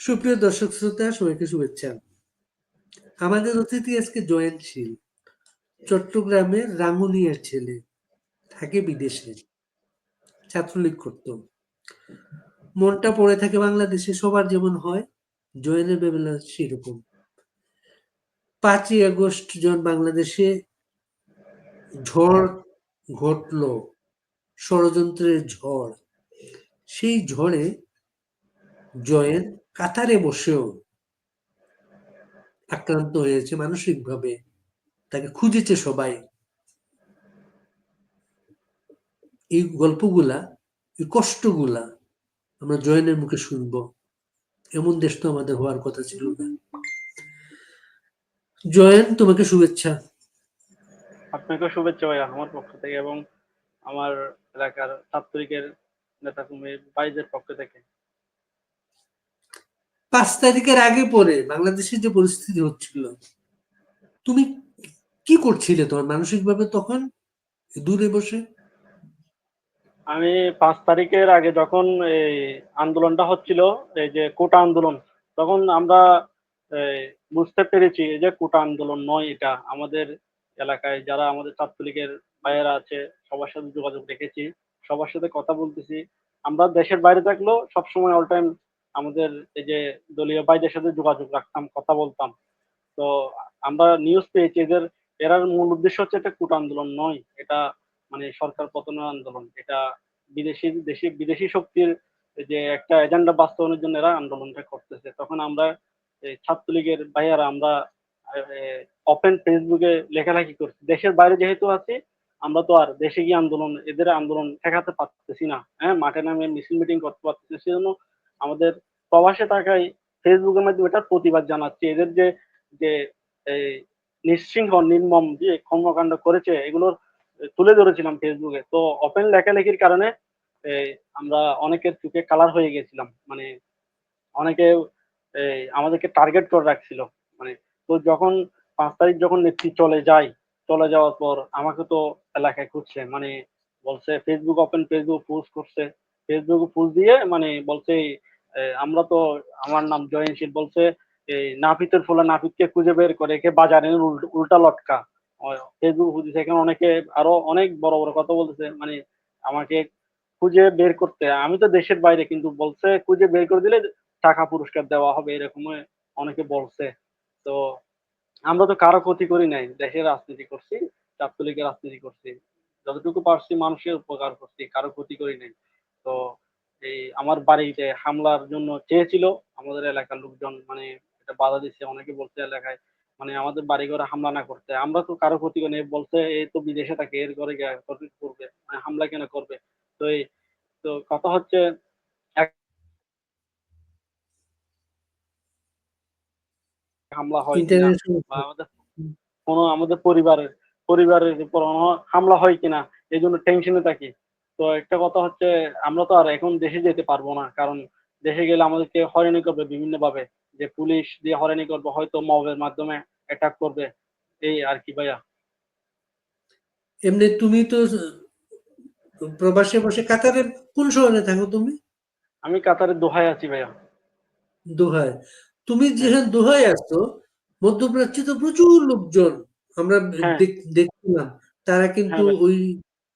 সুপ্রিয় দর্শক শ্রোতা, সবাইকে শুভেচ্ছা। আমাদের অতিথি আজকে জয়ন্তশীল চট্টগ্রামের রাঙ্গুনিয়ার ছেলে, থাকে বিদেশে। ছাত্রলীগ করত। মনটা পড়ে থাকে বাংলাদেশে, সবার যেমন হয়, জয়েনের বেবেলা সেরকম। পাঁচই আগস্ট যখন বাংলাদেশে ঝড় ঘটল, ষড়যন্ত্রের ঝড়, সেই ঝড়ে জয়েন কাতারে বসেও আক্রান্ত হয়েছে মানসিকভাবে। তাকে খুঁজেছে সবাই। এই গল্পগুলা, এই কষ্টগুলা আমরা জয়েনের মুখে শুনব। এমন দেশ তো আমাদের হওয়ার কথা ছিল না। জয়েন তোমাকে শুভেচ্ছা। আপনাকে শুভেচ্ছা ভাইয়া আমার পক্ষ থেকে এবং আমার এলাকার ছাত্রলীগের নেতা কর্মী ভাইদের পক্ষ থেকে। পাঁচ তারিখের আগে পরে বাংলাদেশের যে পরিস্থিতি হচ্ছিল, তুমি কি করছিলে তোমার মানসিকভাবে তখন? দূরে বসে? আমি পাঁচ তারিখের আগে যখন এই আন্দোলনটা হচ্ছিল, এই যে কোটা আন্দোলন, তখন আমরা বুঝতে পেরেছি যে কোটা আন্দোলন নয় এটা। আমাদের এলাকায় যারা আমাদের ছাত্রলীগের ভাইয়েরা আছে, সবার সাথে যোগাযোগ রেখেছি, সবার সাথে কথা বলতেছি। আমরা দেশের বাইরে থাকলেও সবসময় অল টাইম আমাদের এই যে দলীয় ভাইদের সাথে যোগাযোগ রাখতাম, কথা বলতাম। তো আমরা নিউজ পেয়েছি, এদের, এরার মূল উদ্দেশ্য হচ্ছে এটা কোটা আন্দোলন নয়, এটা মানে সরকার পতনের আন্দোলন। এটা বিদেশি, দেশি, বিদেশি শক্তির যে একটা এজেন্ডা বাস্তবায়নের জন্য এরা আন্দোলনটা করতেছে। তখন আমরা ছাত্রলীগের ভাইয়ারা আমরা ওপেন ফেসবুকে লেখালেখি করছি। দেশের বাইরে যেহেতু আছি, আমরা তো আর দেশে গিয়ে আন্দোলন, এদের আন্দোলন ঠেকাতে পারতেছি না। হ্যাঁ মাঠে নামে মিছিল মিটিং করতে পারতেছি সেজন্য আমাদের প্রবাসে থাকায় ফেসবুকের মাধ্যমে এটার প্রতিবাদ জানাচ্ছি। এদের যে যে নিঃসিংহ, নির্মম যে কর্মকাণ্ড করেছে এগুলোর তুলে ধরেছিলাম ফেসবুকে তো ওপেন লেখালেখির কারণে আমরা অনেকের চোখে কালার হয়ে গেছিলাম। মানে অনেকে আমাদেরকে টার্গেট করে রাখছিল। মানে তো যখন পাঁচ তারিখ যখন নেত্রী চলে যায়, চলে যাওয়ার পর আমাকে তো এলাকায় খুঁজছে। মানে বলছে ফেসবুক ওপেন ফেসবুক পোস্ট করছে। ফেসবুক পোস্ট দিয়ে মানে বলছে আমরা তো আমার নাম জয়নশীল বলছে এই নাপিতের ফলে নাপিতকে খুঁজে বের করে একে বাজারে উল্টা লটকা। ফেসবুক খুঁজেছে এখানে অনেকে আরও অনেক বড় বড় কথা বলতেছে মানে আমাকে খুঁজে বের করতে। আমি তো দেশের বাইরে, কিন্তু বলছে খুঁজে বের করে দিলে টাকা পুরস্কার দেওয়া হবে, এরকম অনেকে বলছে। তো আমরা তো কারও ক্ষতি করি নাই, দেশের রাজনীতি করছি, ছাত্রলীগের রাজনীতি করছি। যতটুকু পারছি মানুষের উপকার করছি, কারও ক্ষতি করি নাই। তো এই আমার বাড়িতে হামলার জন্য চেয়েছিল। আমাদের এলাকার লোকজন মানে এটা বাধা দিচ্ছে অনেকে বলছে এলাকায় মানে আমাদের বাড়ি ঘরে হামলা না করতে। আমরা তো কারও ক্ষতি করি বলছে এই তো বিদেশে থাকে এর ঘরে করবে- মানে হামলা কেন করবে? তো এই তো কথা হচ্ছে হামলা হয় কিনা? আমাদের কোনো আমাদের পরিবারের পরিবারের উপর কোনো হামলা হয় কিনা? এই জন্য টেনশনে থাকি। তো একটা কথা হচ্ছে আমরা তো আর এখন দেশে যেতে পারব না। কারণ দেশে গেলে আমাদেরকে হয়রানি করবে বিভিন্ন ভাবে যে পুলিশ দিয়ে হয়রানি করবে হয়তো মবের মাধ্যমে অ্যাটাক করবে। এই আর কি ভাইয়া। এমনি তুমি তো প্রবাসে বসে কাতারে কোন শহরে থাকো তুমি? আমি কাতারে দোহায় আছি ভাইয়া। দোহায়। তুমি যেখানে দোহায় আছো মধ্যপ্রাচ্যে তো প্রচুর লোকজন আমরা হ্যাঁ। দেখছিলাম। তারা কিন্তু হ্যাঁ ওই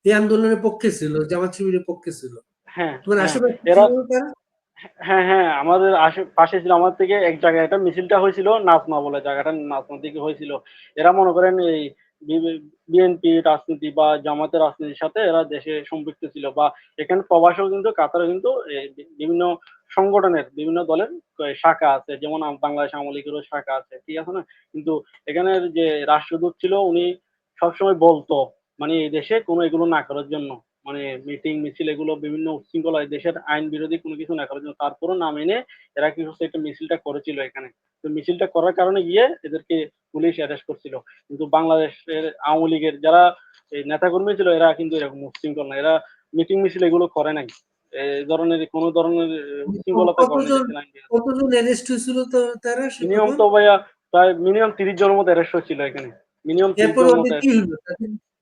এই আন্দোলনের পক্ষে ছিল জামাত শিবিরের পক্ষে ছিল হ্যাঁ তোমার হ্যাঁ। আশেপাশে? হ্যাঁ হ্যাঁ আমাদের আশেপাশে ছিল আমার থেকে এক জায়গায় একটা মিছিলটা হয়েছিল নাজমা বলে জায়গাটা নাজমা দিকে হয়েছিল এরা মনে করেন এই বিএনপি রাজনীতি বা জামাতের রাজনীতির সাথে এরা দেশে সম্পৃক্ত ছিল বা এখানে প্রবাসেও কিন্তু কাতারে কিন্তু বিভিন্ন সংগঠনের বিভিন্ন দলের শাখা আছে যেমন বাংলাদেশ আওয়ামী লীগেরও শাখা আছে ঠিক আছে না কিন্তু এখানের যে রাষ্ট্রদূত ছিল উনি সবসময় বলতো মানে এই দেশে কোনো এগুলো না করার জন্য। মানে মিটিং মিছিল এগুলো বিভিন্ন উচ্ছৃঙ্খলা দেশের আইন বিরোধী কোনো কিছু না করার জন্য। তারপরও নাম এনে এরা কি হচ্ছে একটা মিছিলটা করেছিল এখানে। তো মিছিলটা করার কারণে গিয়ে এদেরকে পুলিশ অ্যারেস্ট করছিল। কিন্তু বাংলাদেশের আওয়ামী লীগের যারা নেতাকর্মী ছিল এরা কিন্তু এরকম উচ্ছৃঙ্খল না। এরা মিটিং মিছিল এগুলো করে নাই। ধরনের কোনো ধরনের উচ্ছৃঙ্খলতা করে মিনিমাম তো ভাইয়া প্রায় মিনিমাম তিরিশ জনের মতো অ্যারেস্ট হয়েছিল এখানে। মিনিমাম তিরিশ জনের মতো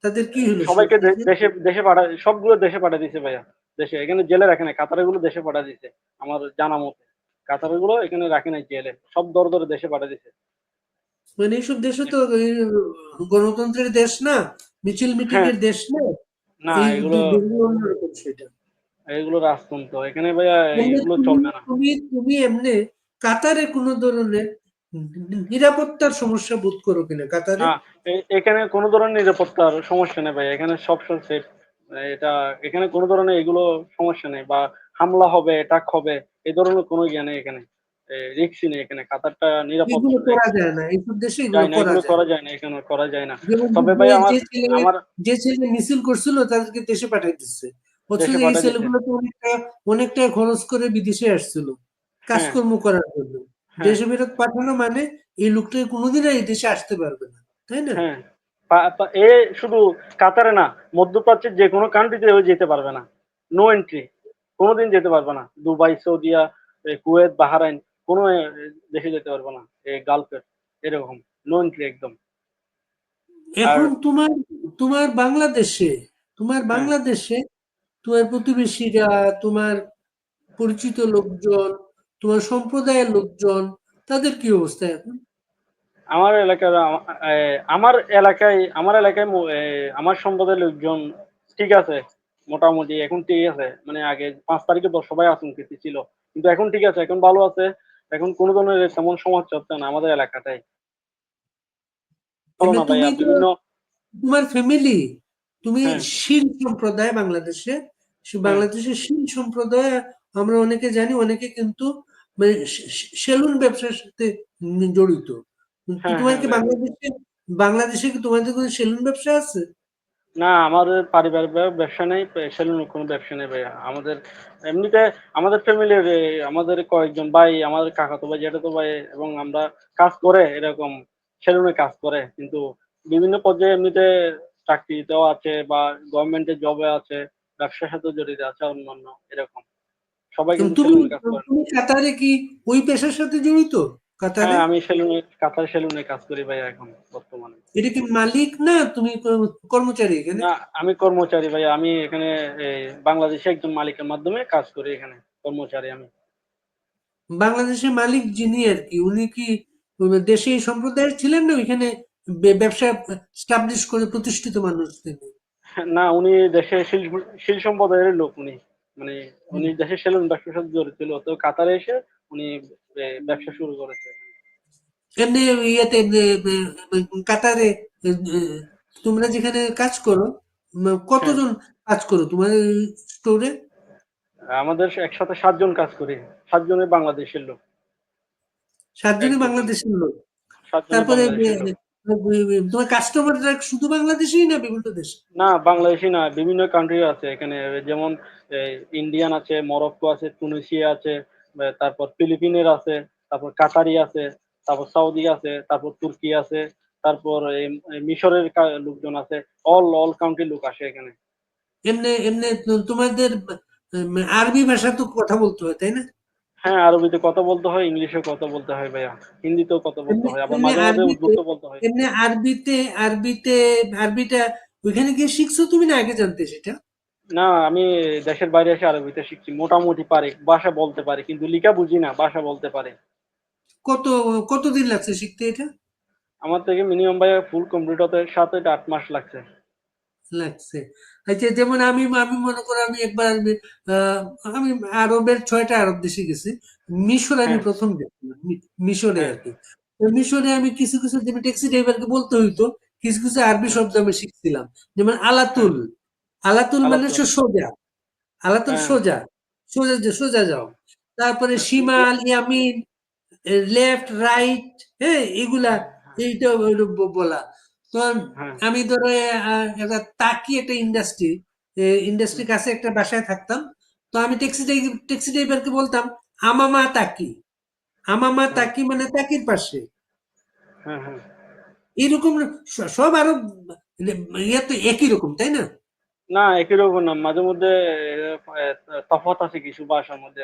তাদের কি হলো? সবাইকে দেশে দেশে পাঠা সবগুলো দেশে পাঠা দিছে ভাইয়া। দেশে এখানে জেলে রাখে না কাতারে গুলো দেশে পাঠা দিছে আমার জানা মতে। কাতারেরগুলো এখানে রাখে নাই জেলে সব দর দরে দেশে পাঠিয়ে দিছে মানে এইসব দেশে তো গণতন্ত্রের দেশ না? মিছিল মিটিং এর দেশ না? না এগুলো এগুলো রাজতন্ত্র এখানে ভাইয়া এগুলো চলবে না। তুমি তুমি এমনি কাতারে কোনো ধরনের নিরাপত্তার সমস্যা বোধ করো কিনা কাতারে? এখানে কোনো ধরনের নিরাপত্তার সমস্যা নেই ভাই। এখানে সব সেফ এটা এখানে কোনো ধরনের এগুলো সমস্যা নেই বা হামলা হবে অ্যাটাক হবে এই ধরনের কোনো ইয়ে নেই এখানে। রিক্সি নেই এখানে। কাতারটা নিরাপদ এগুলো করা যায় না। এইসব দেশে এগুলো করা যায়। না। এখানে করা যায় না। তবে ভাই আমার যে ছেলে মিছিল করছিল তাদেরকে দেশে পাঠাই দিচ্ছে। অথচ এই ছেলেগুলো তো অনেকটা অনেকটা খরচ করে বিদেশে আসছিল। কাজকর্ম করার জন্য। হ্যাঁ। দেশে ফেরত পাঠানো মানে এই লোকটা কোনোদিন এই দেশে আসতে পারবে না তাই না? হ্যাঁ। এ শুধু কাতারে না মধ্যপ্রাচ্যের যে কোনো কান্ট্রিতে যেতে পারবে না। নো এন্ট্রি কোনোদিন যেতে পারবে না। দুবাই সৌদিয়া কুয়েত বাহারাইন কোনো দেশে যেতে পারবে না। এই গালফের এরকম। নো এন্ট্রি একদম। এখন তোমার তোমার বাংলাদেশে তোমার বাংলাদেশে তোমার প্রতিবেশীরা তোমার পরিচিত লোকজন তোমার সম্প্রদায়ের লোকজন তাদের কি অবস্থা এখন? আমার এলাকার আমার এলাকায় আমার এলাকায় আমার সম্প্রদায়ের লোকজন ঠিক আছে মোটামুটি এখন ঠিক আছে। মানে আগে পাঁচ তারিখে তো সবাই আতঙ্কিত ছিল কিন্তু এখন ঠিক আছে এখন ভালো আছে। এখন কোনো ধরনের তেমন সমস্যা হচ্ছে না আমাদের এলাকাটাই বলো না তুমি ভাইয়া তো- বিভিন্ন তোমার ফ্যামিলি তুমি হ্যাঁ। শিল সম্প্রদায় বাংলাদেশে বাংলাদেশের শিল সম্প্রদায় আমরা অনেকে জানি অনেকে কিন্তু মানে সেলুন ব্যবসার সাথে জড়িত। হ্যাঁ, তোমার কি হ্যাঁ, বাংলাদেশে বাংলাদেশে কি তোমাদের কোনো সেলুন ব্যবসা আছে? না আমাদের পারিবারিক ব্যবসা নেই সেলুনের কোনো ব্যবসা নেই ভাইয়া। আমাদের এমনিতে আমাদের ফ্যামিলির আমাদের কয়েকজন ভাই আমাদের কাকাতো ভাই জ্যাঠাতো ভাই এবং আমরা কাজ করে এরকম সেলুনে কাজ করে। কিন্তু বিভিন্ন পর্যায়ে এমনিতে চাকরিতেও আছে বা গভর্নমেন্টের জবে আছে ব্যবসার সাথে জড়িত আছে অন্যান্য এরকম। সবাই তুমি কাতারে কি ওই পেশার সাথে জড়িত? কাতারে? হ্যাঁ আমি সেলুনে কাতার সেলুনে কাজ করি ভাইয়া এখন বর্তমানে। এটা কি মালিক না তুমি কর্মচারী এখানে? না আমি কর্মচারী ভাই আমি এখানে বাংলাদেশে একজন মালিকের মাধ্যমে কাজ করি এখানে কর্মচারী আমি। বাংলাদেশের মালিক যিনি আর কি উনি কি দেশে সম্প্রদায়ের ছিলেন না ওইখানে ব্যবসা স্টাবলিশ করে প্রতিষ্ঠিত মানুষ তিনি না উনি দেশে শিল শিল সম্প্রদায়ের লোক উনি। মানে উনি দেশের সেলুন ব্যবসার সাথে জড়িত ছিল তো কাতারে এসে উনি ব্যবসা শুরু করেছে। এমনি ইয়েতে কাতারে তোমরা যেখানে কাজ করো কতজন কাজ করো তোমার স্টোরে আমাদের একসাথে সাতজন কাজ করি সাতজনের বাংলাদেশের লোক। সাতজনই বাংলাদেশের লোক। তারপরে তোমার কাস্টমাররা শুধু বাংলাদেশি না বিভিন্ন দেশ? না বাংলাদেশি না বিভিন্ন কান্ট্রি আছে এখানে। যেমন ইন্ডিয়ান আছে মরক্কো আছে তুনিসিয়া আছে তারপর ফিলিপিনের আছে তারপর কাতারি আছে তারপর সৌদি আছে তারপর তুর্কি আছে তারপর মিশরের লোকজন আছে অল অল কান্ট্রি লোক আসে এখানে। এমনি এমনি তোমাদের আরবি ভাষা তো কথা বলতে হয় তাই না? হ্যাঁ আরবিতে কথা বলতে হয় ইংলিশে কথা বলতে হয় ভাইয়া। হিন্দিতেও কথা বলতে হয় আবার মাঝে মাঝে উর্দুতে বলতে হয়। এমনি আরবিতে আরবিতে আরবিটা ওইখানে গিয়ে শিখছো তুমি না আগে জানতে সেটা? না আমি দেশের বাইরে এসে আরবিতে শিখছি মোটামুটি পারি ভাষা বলতে পারি কিন্তু লিখা বুঝি না ভাষা বলতে পারি। কত কতদিন লাগছে শিখতে এটা? আমার থেকে মিনিমাম ভাইয়া ফুল কমপ্লিট হতে সাত আট মাস লাগছে। লাগছে। আচ্ছা যেমন আমি আমি মনে করো আমি একবার আমি আমি আরবের ছয়টা আরব দেশে গেছি। মিশর আমি হ্যাঁ। প্রথম গেছিলাম মিশরে হ্যাঁ। আর কি মিশরে আমি কিছু কিছু যেমন ট্যাক্সি ড্রাইভারকে বলতে হইতো কিছু কিছু আরবি শব্দ আমি শিখছিলাম। যেমন আলাতুল। আলাতুল মানে হচ্ছে সোজা। আলাতুল হ্যাঁ। সোজা। সোজা যে- সোজা যাও। তারপরে শিমাল ইয়ামিন লেফট রাইট হ্যাঁ এগুলা এইটা বলা। তো হ্যাঁ। আমি ধরো একটা তাকি একটা ইন্ডাস্ট্রি ইন্ডাস্ট্রির কাছে একটা বাসায় থাকতাম। তো আমি ট্যাক্সি ট্যাক্সি ড্রাইভারকে বলতাম আমামা তাকি। আমামা তাকি মানে তাকির পাশে। হ্যাঁ হ্যাঁ। এরকম সব আরও ইয়ে তো একই রকম তাই না? না একই রকম না মাঝে মধ্যে তফাৎ আছে কিছু ভাষার মধ্যে।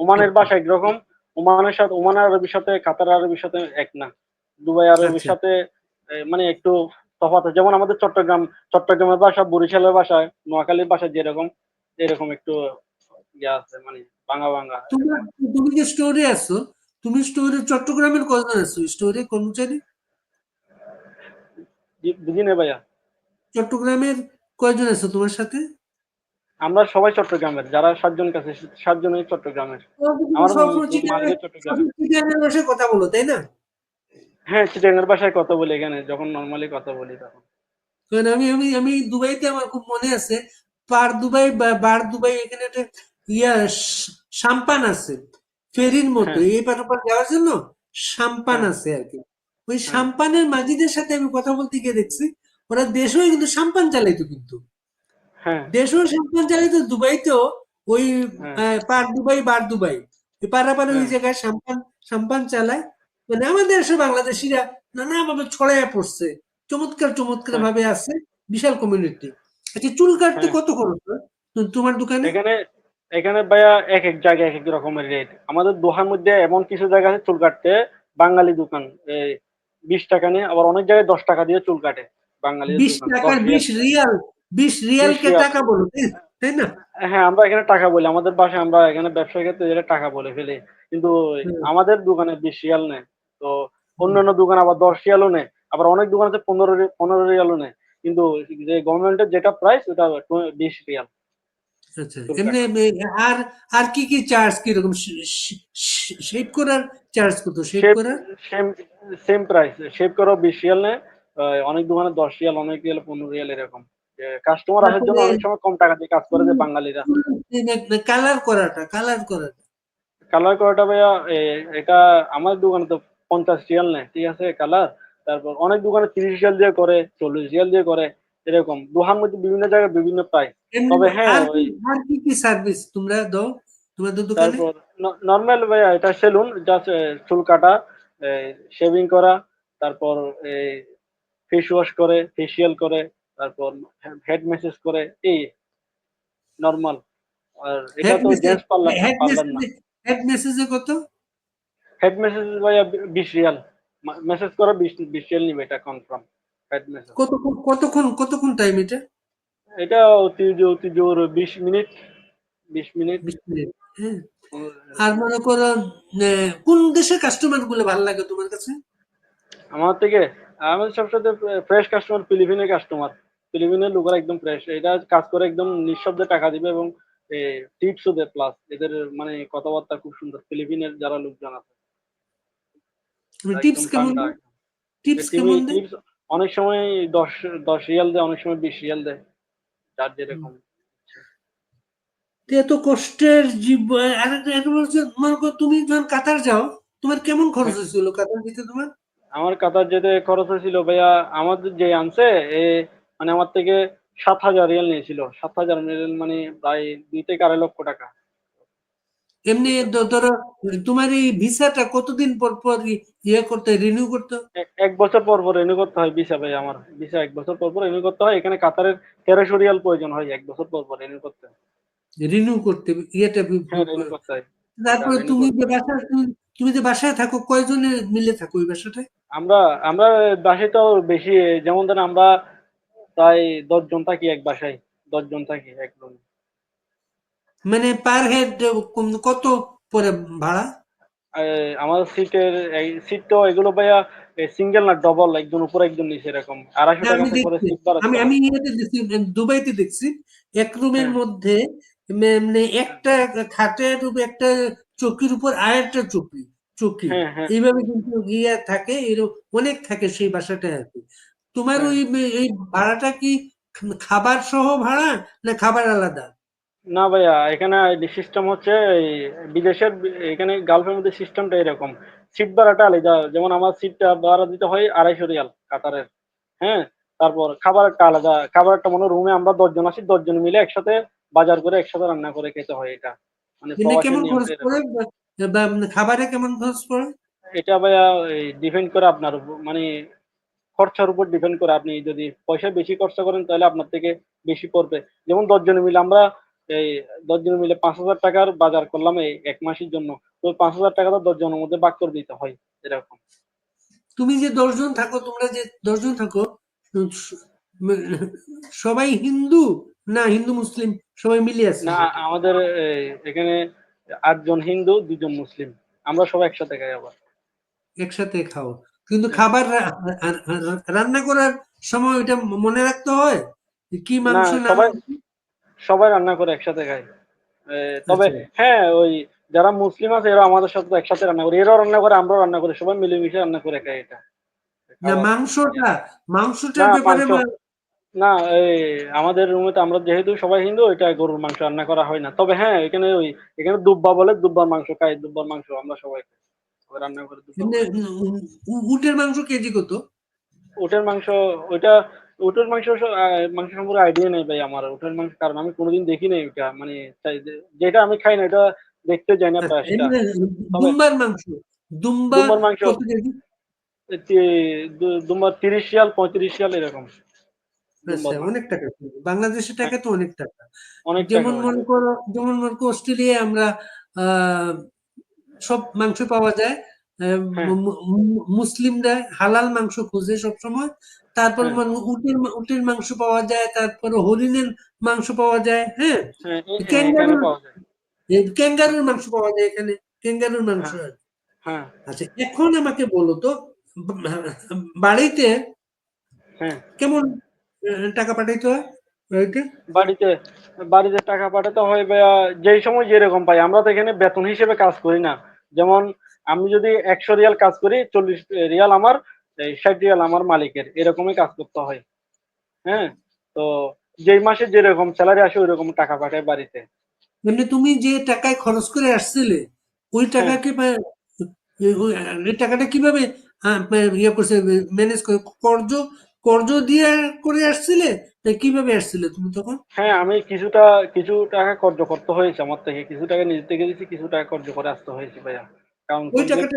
ওমানের ভাষা একরকম ওমানের সাথে ওমান আরবির সাথে কাতার আরবির সাথে এক না। দুবাই আরবির আচ্ছা। সাথে মানে একটু আছে যেমন আমাদের চট্টগ্রাম চট্টগ্রামের ভাষা বরিশালের ভাষা নোয়াখালীর ভাষা যেরকম এরকম একটু ইয়ে আছে মানে ভাঙা ভাঙা তুমি যে স্টোরে আছো তুমি স্টোরে চট্টগ্রামের কজন আছো স্টোরে কর্মচারী বুঝি না ভাইয়া চট্টগ্রামের কয়জন আছো তোমার সাথে আমরা সবাই চট্টগ্রামের যারা সাতজন কাছে সাতজনই চট্টগ্রামের আমার কথা বলো তাই না হ্যাঁ চিটাঙ্গের ভাষায় কথা বলি এখানে যখন নর্মালি কথা বলি তখন কারণ আমি আমি আমি দুবাইতে আমার খুব মনে আছে পার দুবাই বার দুবাই এখানে একটা ইয়া সাম্পান আছে ফেরির মতো হ্যাঁ। এই পার ওপার যাওয়ার জন্য সাম্পান হ্যাঁ। আছে আর কি ওই সাম্পানের মাঝিদের সাথে আমি কথা বলতে গিয়ে দেখছি ওরা দেশেও কিন্তু সাম্পান চালাইতো কিন্তু হ্যাঁ দেশেও সাম্পান চালাইতো দুবাইতেও ওই হ্যাঁ। পার দুবাই বার দুবাই পারাপারে ওই হ্যাঁ। জায়গায় সাম্পান সাম্পান চালায় মানে আমাদের দেশে বাংলাদেশিরা নানাভাবে ছড়াইয়া পড়ছে। চমৎকার চমৎকার হ্যাঁ। ভাবে আছে। বিশাল কমিউনিটি আচ্ছা চুল কাটতে হ্যাঁ। কত খরচ তোমার দোকানে? এখানে এখানে ভাইয়া এক এক জায়গায় এক এক রকমের রেট আমাদের দোহার মধ্যে এমন কিছু জায়গা আছে চুল কাটতে। বাঙালি দোকান বিশ টাকা নিয়ে। আবার অনেক জায়গায় দশ টাকা দিয়ে চুল কাটে। বাঙালি বিশ টাকার বিশ রিয়াল বিশ রিয়ালকে রিয়াল। টাকা বলো তাই- তাই না? হ্যাঁ আমরা এখানে টাকা বলি। আমাদের বাসায় আমরা এখানে ব্যবসার ক্ষেত্রে যেটা টাকা বলে ফেলি। কিন্তু আমাদের দোকানে বিশ রিয়াল নেয় তো অন্যান্য দোকান আবার দশ রিয়ালও নেয় আবার অনেক দোকান আছে পনেরো পনেরো রিয়ালও নেয়। কিন্তু যে গভর্নমেন্টের যেটা প্রাইস ওটা বিশ রিয়াল। আচ্ছা এমনি আর আর কি কি চার্জ কীরকম? শেপ করার চার্জ কত? শেপ শেপ করার? সেম সেম প্রাইস শেপ করেও বিশ রিয়াল নেয়। অনেক দোকানে দশ রিয়াল অনেক রিয়াল পনেরো রিয়াল এরকম। কাস্টমার আসার জন্য অনেক সময় কম টাকা দিয়ে কাজ করে যে বাঙালিরা। কালার করাটা কালার করাটা। কালার করাটা ভাইয়া এটা আমার দোকানে তো পঞ্চাশ রিয়াল নেয় ঠিক আছে কালার। তারপর অনেক দোকানে তিরিশ রিয়াল দিয়ে করে চল্লিশ রিয়াল দিয়ে করে এরকম। দোহার মধ্যে বিভিন্ন জায়গায় বিভিন্ন প্রাইস তবে হ্যাঁ, আর কি- কি সার্ভিস তোমরা দাও? তোমাদের দোকানে? তারপর নর্মাল ভাইয়া এটা সেলুন জাস্ট চুল কাটা শেভিং করা তারপর এই ফেস ওয়াশ করে ফেসিয়াল করে তারপর হেড মেসেজ করে এই নর্মাল আর এটা তো জেন্টস পার্লার না। হেড মেসেজে কত? হেড মেসেজ ভাইয়া বিশ রিয়াল। মেসেজ করে বিশ বিশ রিয়াল নিবে এটা কনফার্ম হেড মেসেজ কতক্ষণ কতক্ষণ কতক্ষণ টাইম এটা? এটা অতি অতি জোর বিশ মিনিট। বিশ মিনিট। বিশ মিনিট হ্যাঁ। আর মনে করো কোন দেশের কাস্টমারগুলো ভালো লাগে তোমার কাছে? আমার থেকে? আমাদের সবসাথে ফ্রেশ কাস্টমার ফিলিপিনের কাস্টমার ফিলিপিনের লোকেরা একদম ফ্রেশ এটা কাজ করে একদম নিঃশব্দে টাকা দিবে এবং টিপসও দেয় প্লাস এদের মানে কথাবার্তা খুব সুন্দর। ফিলিপিনের যারা লোকজন আছে। টিপস কেমন? টিপস টিপস- কেমন অনেক সময় দশ দশ রিয়াল দেয় অনেক সময় বিশ রিয়াল দেয়। যার যেরকম এত কষ্টের মনে করো তুমি যখন কাতার যাও তোমার কেমন খরচ হয়েছিল কাতার দিতে তোমার? আমার কাতার যেতে খরচ হয়েছিল ভাইয়া আমাদের যে আনছে এ মানে আমার থেকে সাত হাজার রিয়াল নিয়েছিল। সাত হাজার রিয়াল মানে প্রায় দুই থেকে আড়াই লক্ষ টাকা। এমনি ধরো তোমার এই ভিসাটা কতদিন পর পর ইয়ে করতে রিনিউ করতে এক- বছর পর পর রেনিউ করতে হয় ভিসা ভাই আমার। ভিসা এক বছর পর পর রেনিউ করতে হয় এখানে কাতারের তেরোশো রিয়াল প্রয়োজন হয় এক বছর পর পর রেনিউ করতে রিনিউ করতে ইয়েটা হ্যাঁ রেনিউ করতে হয়। তারপরে তুমি যে বাসায় তুমি- যে বাসায় থাকো কয়জনে মিলে থাকো ওই বাসাটায়? আমরা আমরা বাসায় তো বেশি যেমন ধরেন আমরা প্রায় দশ জন থাকি এক বাসায় দশ জন থাকি এক রুমে মানে পার হেড কত পরে ভাড়া? আমাদের সিটের সিট তো এগুলো ভাইয়া সিঙ্গেল না ডবল একজন উপরে একজন নিচে এরকম। আড়াইশো টাকা আমি করে সিট আমি আমি দুবাইতে দেখছি। এক রুমের হ্যাঁ। মধ্যে মানে একটা খাটের উপর একটা চৌকির উপর আর একটা চৌকি চৌকি। হ্যাঁ হ্যাঁ। এইভাবে কিন্তু ইয়ে থাকে এরকম অনেক থাকে সেই বাসাটায় আর কি। তোমার। ওই এই ভাড়াটা কি খাবার সহ ভাড়া না খাবার আলাদা? না ভাইয়া এখানে সিস্টেম হচ্ছে এই বিদেশের এখানে গালফের মধ্যে সিস্টেমটা এরকম। সিট ভাড়াটা আলাদা যেমন আমার সিটটা ভাড়া দিতে হয় আড়াইশো রিয়াল কাতারের হ্যাঁ? তারপর খাবারটা আলাদা খাবারটা মনে রুমে আমরা দশজন আছি দশজন মিলে একসাথে বাজার করে একসাথে রান্না করে খেতে হয় এটা। মানে কেমন খরচ পড়ে? খাবারে কেমন খরচ পড়ে? এটা ভাইয়া ডিপেন্ড করে আপনার মানে খরচার উপর ডিপেন্ড করে। আপনি যদি পয়সা বেশি খরচা করেন তাহলে আপনার থেকে বেশি পড়বে। যেমন দশজন মিলে আমরা এই দশজন মিলে পাঁচ হাজার টাকার বাজার করলাম এই এক মাসের জন্য। তো পাঁচ হাজার টাকা তো দশজনের মধ্যে ভাগ করে দিতে হয় এরকম। তুমি যে দশজন থাকো তোমরা যে দশজন থাকো সবাই হিন্দু না হিন্দু মুসলিম? সবাই মিলে আছে? না আমাদের এখানে আটজন হিন্দু দুজন মুসলিম। আমরা সবাই একসাথে খাই আবার। একসাথে খাও। কিন্তু খাবার রান্না করার সময় ওইটা মনে রাখতে হয়? কি মাংস না সবাই- রান্না করে একসাথে খাই তবে আচ্ছা। হ্যাঁ ওই যারা মুসলিম আছে এরা আমাদের সাথে একসাথে রান্না করে। এরাও রান্না করে আমরাও রান্না করি। সবাই মিলেমিশে রান্না করে খাই এটা। না মাংসটা মাংসটার ব্যাপারে মাংস। না এই আমাদের রুমে তো আমরা যেহেতু সবাই হিন্দু ওইটা গরুর মাংস রান্না করা হয় না। তবে হ্যাঁ এখানে ওই এখানে দুব্বা বলে দুব্বার মাংস খাই দুব্বার মাংস আমরা সবাই খাই। রান্না করে উটের মাংস কেজি কত? উটের মাংস ওইটা উটের মাংস মাংস সম্পর্কে আইডিয়া নেই ভাই আমার। উটের মাংস কারণ আমি কোনোদিন দেখি নাই ওইটা মানে যেটা আমি খাই না এটা দেখতে যাই না প্রায় দুম্বার মাংস দুম্বা দুম্বার মাংস। দুম্বার তিরিশ রিয়াল পঁয়ত্রিশ রিয়াল এরকম। আচ্ছা অনেক টাকা বাংলাদেশের টাকা তো অনেক টাকা। অনেক যেমন মনে করো যেমন মনে করো অস্ট্রেলিয়ায় আমরা আহ, সব মাংস পাওয়া যায়। মুসলিমরা হালাল মাংস খোঁজে সবসময়। তারপর হ্যাঁ। উটের উটের মাংস পাওয়া যায় তারপরে হরিণের মাংস পাওয়া যায় হ্যাঁ? হ্যাঁ এ- এ- ক্যাঙ্গারু- এখানে পাওয়া যায়। এই ক্যাঙ্গারুর মাংস পাওয়া যায় এখানে। ক্যাঙ্গারুর মাংস হ্যাঁ। আচ্ছা এখন আমাকে বলো তো বাড়িতে হ্যাঁ। কেমন টাকা পাঠাইতে হয় বাড়িতে? বাড়িতে টাকা পাঠাতে হয় যেই সময় যেরকম পাই। আমরা তো এখানে বেতন হিসেবে কাজ করি না। যেমন আমি যদি একশো রিয়াল কাজ করি চল্লিশ রিয়াল আমার ষাট রিয়াল আমার মালিকের। এরকমই কাজ করতে হয়। হ্যাঁ? তো যেই মাসে যেরকম স্যালারি আসে ওই রকম টাকা পাঠায় বাড়িতে। মানে তুমি যে টাকায় খরচ করে আসছিলে ওই হ্যাঁ। টাকাকে এই টাকাটা কীভাবে ইয়ে করছে ম্যানেজ করে কর্জ কর্জ দিয়ে করে আসছিলে কীভাবে আসছিলে তুমি তখন? হ্যাঁ আমি কিছুটা কিছু টাকা কর্জ করতে হয়েছে আমার থেকে। কিছু টাকা নিজে থেকে দিয়েছি কিছু টাকা কর্জ করে আসতে হয়েছে ভাইয়া। ওই টাকাটা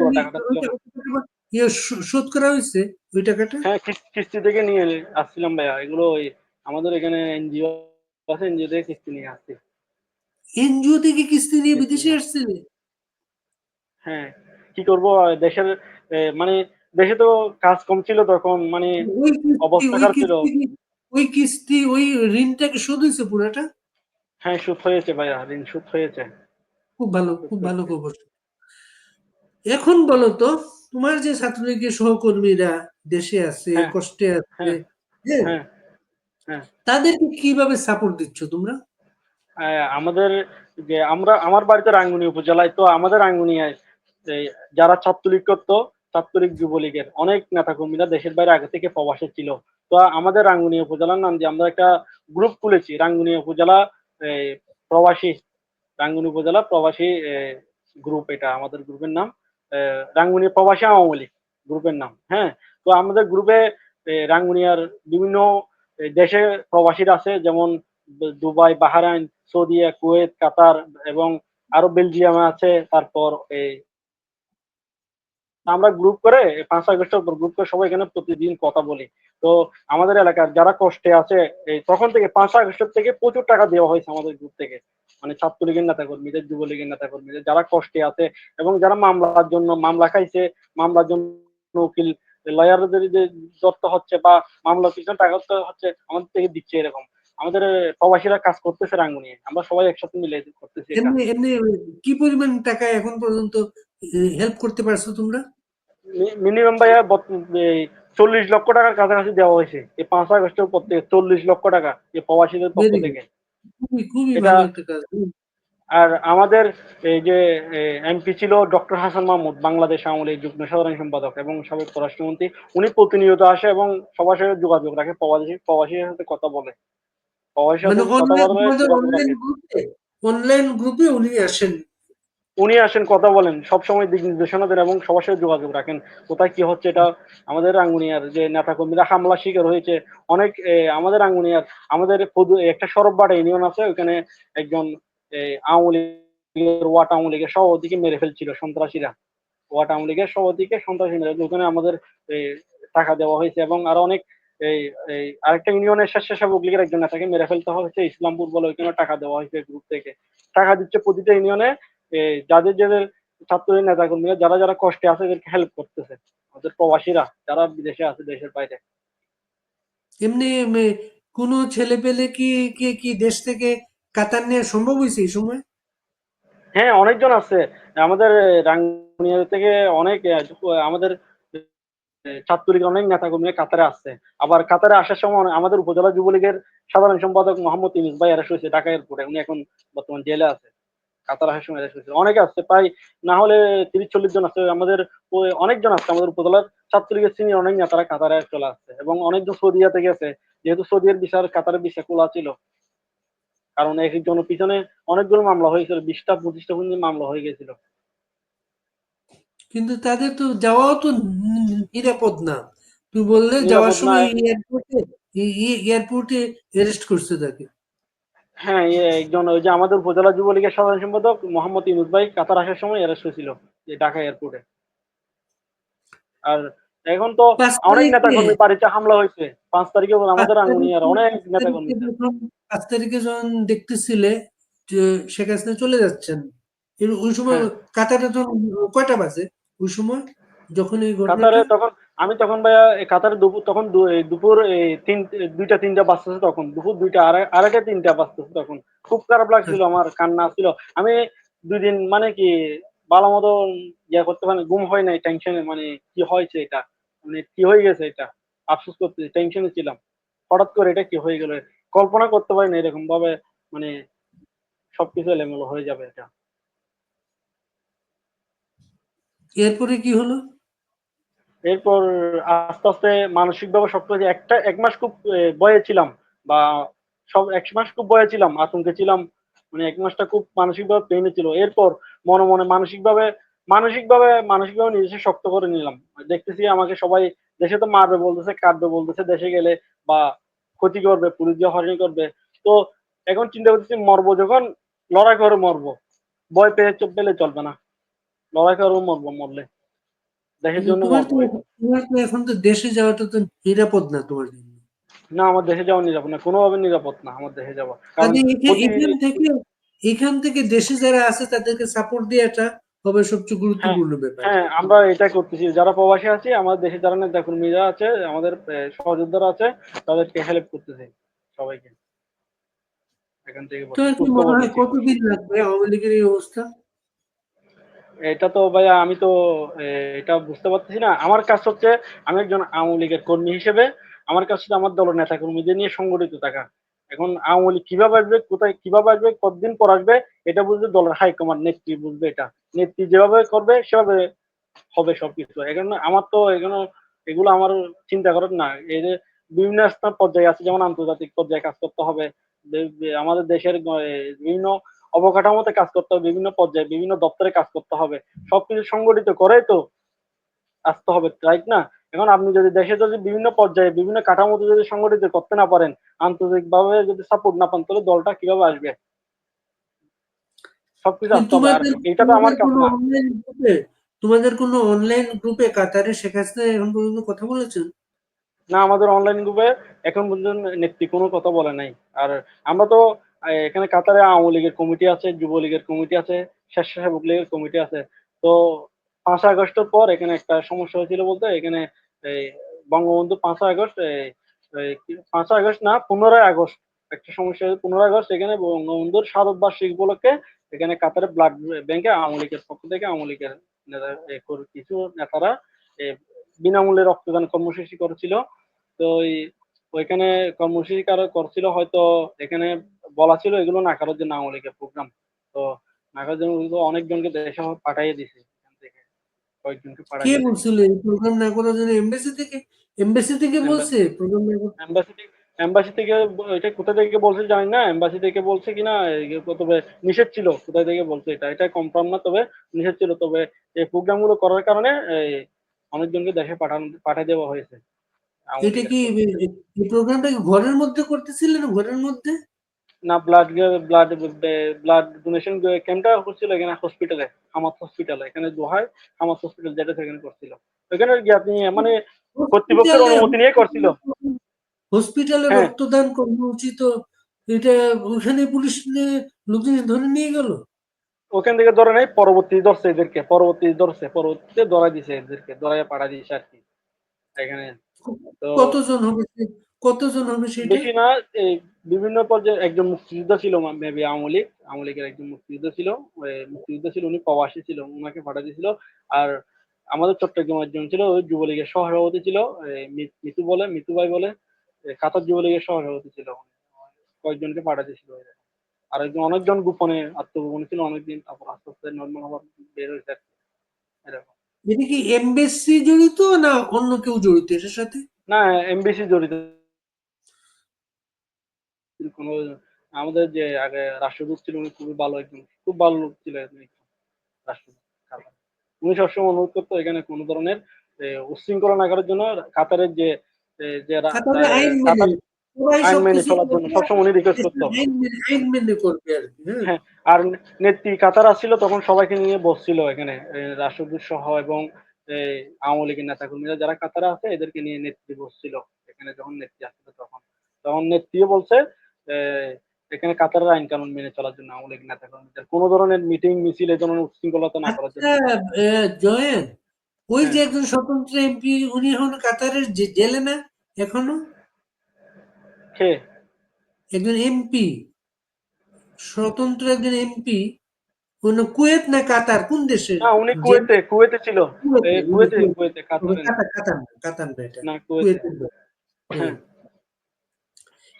ইয়ে শো- শোধ করা হয়েছে? ওই টাকাটা? হ্যাঁ কিস্তি থেকে নিয়ে আসছিলাম ভাইয়া। এগুলো ওই আমাদের এখানে এনজিও আছে এনজিও থেকে কিস্তি নিয়ে আসছি। এনজিও থেকে কিস্তি নিয়ে বিদেশে আসছিলে হ্যাঁ কি করব? দেশের মানে দেশে তো কাজ কম ছিল তখন মানে অবস্থা খারাপ ছিল। ওই কিস্তি ওই ঋণটাকে শোধ হয়েছে পুরাটা? হ্যাঁ সুদ হয়েছে ভাইয়া ঋণ সুদ হয়েছে। খুব ভালো খুব ভালো খবর। এখন বলো তো তোমার যে ছাত্রলীগের সহকর্মীরা দেশে আছে হ্যাঁ, কষ্টে আছে হ্যাঁ, হ্যাঁ, তাদেরকে কীভাবে সাপোর্ট দিচ্ছ তোমরা? আমাদের যে আমরা আমার বাড়িতে রাঙ্গুনি উপজেলায় তো আমাদের রাঙ্গুনিয়ায় যারা ছাত্রলীগ করতো ছাত্রলীগ যুবলীগের অনেক নেতাকর্মীরা দেশের বাইরে আগে থেকে প্রবাসে ছিল। তো আমাদের রাঙ্গুনি উপজেলার নাম দিয়ে আমরা একটা গ্রুপ খুলেছি। রাঙ্গুনি উপজেলা প্রবাসী রাঙ্গুনি উপজেলা প্রবাসী গ্রুপ এটা আমাদের গ্রুপের নাম। আহ, রাঙ্গুনি প্রবাসী আওয়ামী লীগ গ্রুপের নাম হ্যাঁ? তো আমাদের গ্রুপে রাঙ্গুনিয়ার বিভিন্ন দেশে প্রবাসীরা আছে যেমন Dubai Bahrain Saudia Kuwait Qatar এবং আরও বেলজিয়াম আছে তারপর এই আমরা গ্রুপ করে পাঁচ আগস্টের পর গ্রুপ করে সবাই এখানে প্রতিদিন কথা বলি। তো আমাদের এলাকার যারা কষ্টে আছে তখন থেকে পাঁচ আগস্টের থেকে প্রচুর টাকা দেওয়া হয়েছে আমাদের গ্রুপ থেকে। মানে ছাত্রলীগের নেতা কর্মীদের যুবলীগের নেতা কর্মীদের যারা কষ্টে আছে এবং যারা মামলার জন্য মামলা খাইছে, মামলার জন্য উকিল লয়ারদের যে দত্ত হচ্ছে বা মামলা পিছনে টাকা হচ্ছে, আমাদের থেকে দিচ্ছে এরকম। আমাদের প্রবাসীরা কাজ করতেছে রাঙ্গুনিয়ে। আমরা সবাই একসাথে মিলে করতেছি কি পরিমাণ টাকা এখন পর্যন্ত হেল্প করতে পারছ তোমরা? মিনিমাম ভাইয়া চল্লিশ লক্ষ টাকার কাছাকাছি দেওয়া হয়েছে। এই পাঁচ আগস্টের পর থেকে চল্লিশ লক্ষ টাকা এই প্রবাসীদের পক্ষ থেকে। আর আমাদের এই যে এমপি ছিল ডক্টর হাসান মাহমুদ বাংলাদেশ আওয়ামী লীগ যুগ্ম সাধারণ সম্পাদক এবং সাবেক পররাষ্ট্রমন্ত্রী। উনি প্রতিনিয়ত আসে এবং সবার সাথে যোগাযোগ রাখে প্রবাসী প্রবাসীর সাথে কথা বলে। প্রবাসীর সাথে কথা। গ্রুপে অনলাইন গ্রুপে উনি আসেন। উনি আসেন, কথা বলেন সব সময় দিক নির্দেশনা দেন এবং সবার সাথে যোগাযোগ রাখেন। কোথায় কি হচ্ছে এটা আমাদের আঙ্গুনিয়ার যে নেতা কর্মীরা হামলা শিকার হয়েছে, অনেক আমাদের আঙ্গুনিয়ার, আমাদের একটা সরববাটা ইউনিয়ন আছে ওখানে একজন আওয়ামী লীগের, ওয়াট আওয়ামী লীগের সভাপতিকে মেরে ফেলছিল সন্ত্রাসীরা। ওয়াট আওয়ামী লীগের সভাপতিকে সন্ত্রাসী মেরে ওখানে আমাদের টাকা দেওয়া হয়েছে এবং আরও অনেক এই এই আরেকটা ইউনিয়নের স্বেচ্ছাসেবক লীগের একজন নেতাকে মেরে ফেলতে হয়েছে, ইসলামপুর বলে ওইখানে টাকা দেওয়া হয়েছে গ্রুপ থেকে। টাকা দিচ্ছে প্রতিটা ইউনিয়নে যাদের যাদের ছাত্র নেতা কর্মীরা যারা যারা কষ্টে আছে এদেরকে হেল্প করতেছে আমাদের প্রবাসীরা যারা বিদেশে আছে দেশের বাইরে এমনি কোনো ছেলে পেলে কি কি কি দেশ থেকে কাতার নেওয়া সম্ভব হয়েছে এই সময় হ্যাঁ, অনেকজন আছে। আমাদের রাঙ্গুনিয়া থেকে অনেক আমাদের ছাত্রলীগের অনেক নেতাকর্মী কাতারে আসছে। আবার কাতারে আসার সময় আমাদের উপজেলা যুবলীগের সাধারণ সম্পাদক মোহাম্মদ ইউনুস ভাই অ্যারেস্ট হইছে ঢাকা এয়ারপোর্টে। উনি এখন বর্তমান জেলে আছে। কাতার অ্যারেস্ট অনেকে আসছে প্রায় না হলে ৩০-৪০ জন আছে। আমাদের অনেকজন আছে আমাদের উপজেলার ছাত্রলীগের সিনিয়র অনেক নেতারা কাতারে চলে আসছে এবং অনেকজন সৌদিয়াতে গেছে। যেহেতু সৌদির ভিসার কাতারের ভিসা খোলা ছিল। কারণ একেকজনের পিছনে অনেকগুলো মামলা হয়েছিল। বিশটা পঁচিশটা পর্যন্ত মামলা হয়ে গেছিল। কিন্তু তাদের তো যাওয়াও তো নিরাপদ না। তুই বললে যাওয়ার সময় এয়ারপোর্টে এয়ারপোর্টে অ্যারেস্ট করছে তাকে। হ্যাঁ, একজন ওই যে আমাদের উপজেলা যুবলীগের সাধারণ সম্পাদক মোহাম্মদ ইউনুস ভাই কাতার আসার সময় অ্যারেস্ট হয়েছিল। যে ঢাকা এয়ারপোর্টে। আর এখন তো অনেক তারিখে নেতাকর্মীর বাড়িতে হামলা হয়েছে। ৫ তারিখে আমাদের রাঙ্গুনিয়ার তারিখে অনেক ৫ নেতাকর্মী তারিখে যখন ৫ তারিখে যখন দেখতেছিলে যে শেখ হাসিনা চলে যাচ্ছেন। ওই সময় হ্যাঁ। কাতারে তখন কয়টা বাজে? ওই সময় যখন এই ঘটনাটা? তখন আমি তখন ভাইয়া কাতারে দুপুর তখন দুপুর ৩ ২টা ৩টা বাজতেছে তখন। দুপুর ২টা আড়াই ২.৫টা ৩টা বাজতেছে তখন। খুব খারাপ লাগছিল আচ্ছা। আমার কান্না আসছিল। আমি ২ দিন মানে কি ভালো মতো ইয়া করতে পারি ঘুম হয় নাই টেনশনে মানে কি হয়েছে এটা? মানে কি হয়ে গেছে এটা? আফসোস করতেছি টেনশনে ছিলাম। হঠাৎ করে এটা কি হয়ে গেল? কল্পনা করতে পারি না এরকম ভাবে মানে সবকিছু এলোমেলো হয়ে যাবে এটা। এরপরে কি হলো? এরপর আস্তে, আস্তে মানসিকভাবে সবকিছু একটা এক মাস খুব ভয়ে ছিলাম বা সব ১ মাস খুব ভয়ে ছিলাম, আতঙ্কে ছিলাম। মানে এক মাসটা খুব মানসিকভাবে পেইন এ ছিল। এরপর মনে, মনে মানসিকভাবে মানসিকভাবে মানসিকভাবে নিজেকে শক্ত করে নিলাম। দেখতেছি আমাকে সবাই দেশে তো মারবে বলতেছে, কাটবে বলতেছে দেশে গেলে বা ক্ষতি করবে, পুলিশ দিয়ে হয়রানি করবে। তো এখন চিন্তা করতেছি মরবো যখন লড়াই করে মরবো। ভয় পেয়ে পেলে চলবে না। লড়াই করে মরবো মরলে। দেশের জন্য তোমার তো মরবো এটা। তোমার তো এখন তো দেশে যাওয়াটা তো নিরাপদ না তোমার জন্য। না আমার দেশে যাওয়া নিরাপদ না। কোনোভাবে নিরাপদ না আমার দেশে যাওয়া। এখান থেকে এখান থেকে দেশে যারা আছে তাদেরকে সাপোর্ট দেয়াটা হবে সবচেয়ে হ্যাঁ, গুরুত্বপূর্ণ ব্যাপার। হ্যাঁ আমরা এটাই করতেছি। যারা প্রবাসী আছি আমাদের দেশে যারা নেতাকর্মীরা আছে, আমাদের সহযোদ্ধারা আছে তাদেরকে হেল্প করতেছি সবাইকে। এখান থেকে হয়। কতদিন লাগবে আওয়ামী লীগের এই অবস্থা? এটা তো ভাইয়া আমি তো এটা বুঝতে পারতেছি না। আমার কাজ হচ্ছে আমি একজন আওয়ামী লীগের কর্মী হিসেবে আমার কাজ হচ্ছে আমার দলের নেতাকর্মীদের নিয়ে সংগঠিত থাকা। এখন আওয়ামী লীগ কীভাবে আসবে, কোথায় কীভাবে আসবে, কতদিন পর আসবে এটা বুঝবে দলের হাইকমান্ড নেত্রী বুঝবে এটা। নেত্রী যেভাবে করবে সেভাবে হবে সবকিছু। এজন্য আমার তো এগুলো এগুলো আমার চিন্তা করার না। এই যে বিভিন্ন স্থান পর্যায়ে আছে যেমন আন্তর্জাতিক পর্যায়ে কাজ করতে হবে। আমাদের দেশের বিভিন্ন অবকাঠামোতে কাজ করতে হবে, বিভিন্ন পর্যায়ে বিভিন্ন দপ্তরে কাজ করতে হবে। সবকিছু সংগঠিত করেই তো আসতে হবে, রাইট না? এখন আপনি যদি দেশে যদি বিভিন্ন পর্যায়ে বিভিন্ন কাঠামোতে যদি সংগঠিত করতে না পারেন, আন্তর্জাতিকভাবে যদি সাপোর্ট না পান তাহলে দলটা কীভাবে আসবে? সবকিছু কিন্তু আসতে হবে। আর তোমাদের এটা তো আমার তোমাদের কোনো না। অনলাইন গ্রুপে অনলাইন গ্রুপে কাতারে শেখ হাসিনা এখন পর্যন্ত কথা বলেছেন? না আমাদের অনলাইন গ্রুপে এখন পর্যন্ত নেত্রী কোনো কথা বলে নাই। আর আমরা তো এখানে কাতারে আওয়ামী লীগের কমিটি আছে, যুবলীগের কমিটি আছে, স্বেচ্ছাসেবক লীগের কমিটি আছে। তো পাঁচ আগস্টের পর এখানে একটা সমস্যা হয়েছিল বলতে এখানে বঙ্গবন্ধু পাঁচ আগস্ট ৫ আগস্ট না ১৫ আগস্ট একটা সমস্যা ১৫ আগস্ট এখানে বঙ্গবন্ধুর শাহাদত বার্ষিকী উপলক্ষে এখানে কাতারে ব্লাড ব্যাংকে আওয়ামী লীগের পক্ষ থেকে আওয়ামী লীগের নেতা কিছু নেতারা বিনামূল্যে রক্তদান কর্মসূচি করেছিল। তো ওই ওইখানে কর্মসূচি কারা করছিল হয়তো এখানে বলা ছিল এগুলো না করার জন্য আওয়ামী লীগের প্রোগ্রাম। তো না করার জন্য অনেকজনকে দেশে পাঠাইয়ে দিছে এখান থেকে। কয়েকজনকে কে বলছিল এই প্রোগ্রাম না করার জন্য এমবাসি থেকে? এমবাসি থেকে বলছে প্রোগ্রাম না কর এম্বাসি থেকে এম্বাসি থেকে এটা কোথা থেকে বলছে জানি না। এম্বাসি থেকে বলছে কিনা তবে নিষেধ ছিল। কোথায় থেকে বলছে এটা। এটা কনফার্ম না তবে নিষেধ ছিল। তবে এই প্রোগ্রামগুলো করার কারণে অনেকজনকে দেশে পাঠানো পাঠায় দেওয়া হয়েছে। এটা কি। এই প্রোগ্রামটা কি ঘরের মধ্যে করতেছিলেন ঘরের মধ্যে? না ব্লাড ব্লাড ব্লাড ডোনেশন ক্যাম্পটা করছিল এখানে হসপিটালে, হামাদ হসপিটালে। এখানে দোহায় হামাদ হসপিটাল যেটা সেখানে করছিল। ওইখানে কি আপনি মানে কর্তৃপক্ষের অনুমতি নিয়ে করছিল। হসপিটালে হ্যাঁ। রক্তদান কর্মসূচি তো এটা ওখানে পুলিশ নিয়ে লোকজন ধরে নিয়ে গেল? ওখান থেকে ধরে নাই পরবর্তী ধরছে এদেরকে। পরবর্তী ধরছে। পরবর্তীতে ধরায় দিছে এদেরকে। ধরাইয়া পাঠায় দিছে আরকি। এখানে তো কতজন হবে? কতজন হবে সেটা বেশি না বিভিন্ন পর্যায়ে একজন মুক্তিযোদ্ধা ছিল মেবি আওয়ামী লীগ আওয়ামী লীগের একজন মুক্তিযোদ্ধা ছিল মুক্তিযোদ্ধা ছিল উনি প্রবাসী ছিল ওনাকে পাঠা দিয়েছিল আর আমাদের চট্টগ্রাম একজন ছিল যুবলীগের সহসভাপতি ছিল মিতু বলে মিতু ভাই বলে কাতার যুবলীগের সহসভাপতি ছিল কয়েকজনকে পাঠা দিয়েছিল আর একজন অনেকজন গোপনে আত্মগোপনে ছিল অনেকদিন তারপর আস্তে আস্তে নর্মাল হওয়ার বের হয়েছে এরকম এটা কি এমবেসি জড়িত না অন্য কেউ জড়িত এটার সাথে? না এমবিসি জড়িত। কোনো আমাদের যে আগে রাষ্ট্রদূত ছিল উনি খুবই ভালো একজন খুব ভালো লোক ছিল একজন রাষ্ট্রদূত উনি সবসময় অনুরোধ করতো এখানে কোনো ধরনের উশৃঙ্খলা না করার জন্য কাতারের যে যে আর হ্যাঁ। হ্যাঁ আর নেত্রী কাতার আসছিল তখন সবাইকে নিয়ে বসছিল এখানে রাষ্ট্রদূত সহ এবং এই আওয়ামী লীগের নেতা কর্মীরা যারা কাতারে আছে এদেরকে নিয়ে নেত্রী বসছিল এখানে যখন নেত্রী আসছিল তখন। তখন নেত্রীও বলছে এখানে কাতারের আইন কানুন মেনে চলার জন্য আওয়ামী লীগ নেতা কর্মীদের কোনো ধরনের মিটিং মিছিল এ ধরনের উচ্ছৃঙ্খলতা না করার জন্য। আচ্ছা জয়েন। ওই যে। একজন স্বতন্ত্র এমপি উনি এখন কাতারের জেলে না এখনও? একজন এমপি স্বতন্ত্র একজন এমপি কোন কুয়েত না কাতার কোন দেশের না উনি কুয়েতে কুয়েতে ছিল। কুয়েতে, কুয়েতে কাতারে। কাতার কাতার না কুয়েতে। হ্যাঁ।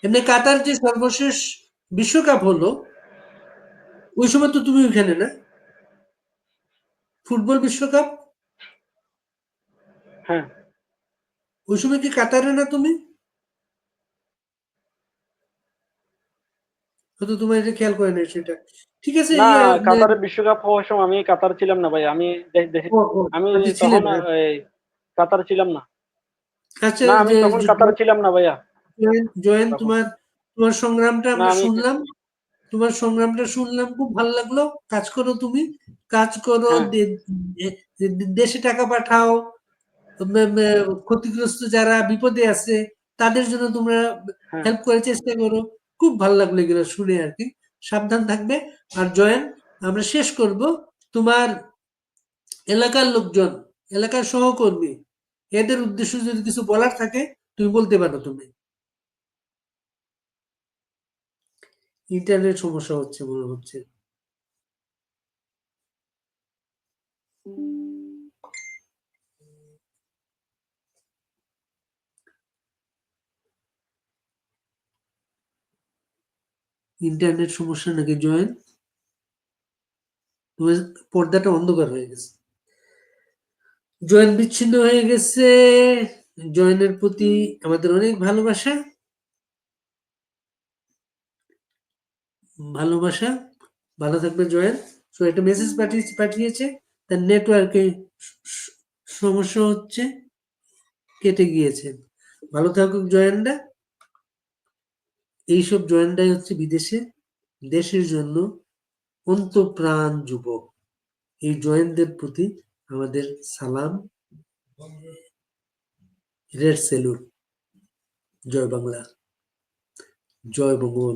এমনি কাতার যে সর্বশেষ বিশ্বকাপ হলো ওই সময় তো তুমি ওখানে না? ফুটবল বিশ্বকাপ? হ্যাঁ। ওই সময় কি কাতারে না তুমি? হয়তো তোমার এটা খেয়াল করে না সেটা। ঠিক আছে না ইয়ে, কাতারের বিশ্বকাপ হওয়ার সময় আমি কাতার ছিলাম না ভাই আমি আমি তখন কাতার ছিলাম না। আচ্ছা না আমি তখন কাতার ছিলাম না ভাইয়া। জয়েন তোমার তোমার সংগ্রামটা আমরা আমি- শুনলাম। তোমার সংগ্রামটা শুনলাম খুব ভালো লাগল। কাজ করো তুমি কাজ করো হ্যাঁ। দেশে টাকা পাঠাও। ক্ষতিগ্রস্ত যারা বিপদে আছে তাদের জন্য তোমরা হ্যাঁ। হেল্প করার চেষ্টা করো। খুব ভালো লাগল এগুলো শুনে আর কি। সাবধান থাকবে। আর জয়েন, আমরা শেষ করব তোমার এলাকার লোকজন, এলাকার সহকর্মী। এদের উদ্দেশ্যে যদি কিছু বলার থাকে, তুমি বলতে পারো তুমি। ইন্টারনেট সমস্যা হচ্ছে মনে হচ্ছে। ইন্টারনেট সমস্যা নাকি জয়েন পর্দাটা অন্ধকার হয়ে গেছে। জয়েন বিচ্ছিন্ন হয়ে গেছে। জয়েনের প্রতি আমাদের অনেক ভালোবাসা। ভালোবাসা। ভালো থাকবে জয়েন তো একটা মেসেজ পাঠিয়েছে পাঠিয়েছে। তার নেটওয়ার্কে সমস্যা হচ্ছে, কেটে গিয়েছে। ভালো থাকুক জয়েনরা এইসব জয়েন্টাই হচ্ছে বিদেশে, দেশের জন্য অন্তপ্রাণ যুবক। এই জয়েন্টদের প্রতি আমাদের সালাম। Red salute. জয় বাংলা। জয় বঙ্গবন্ধু।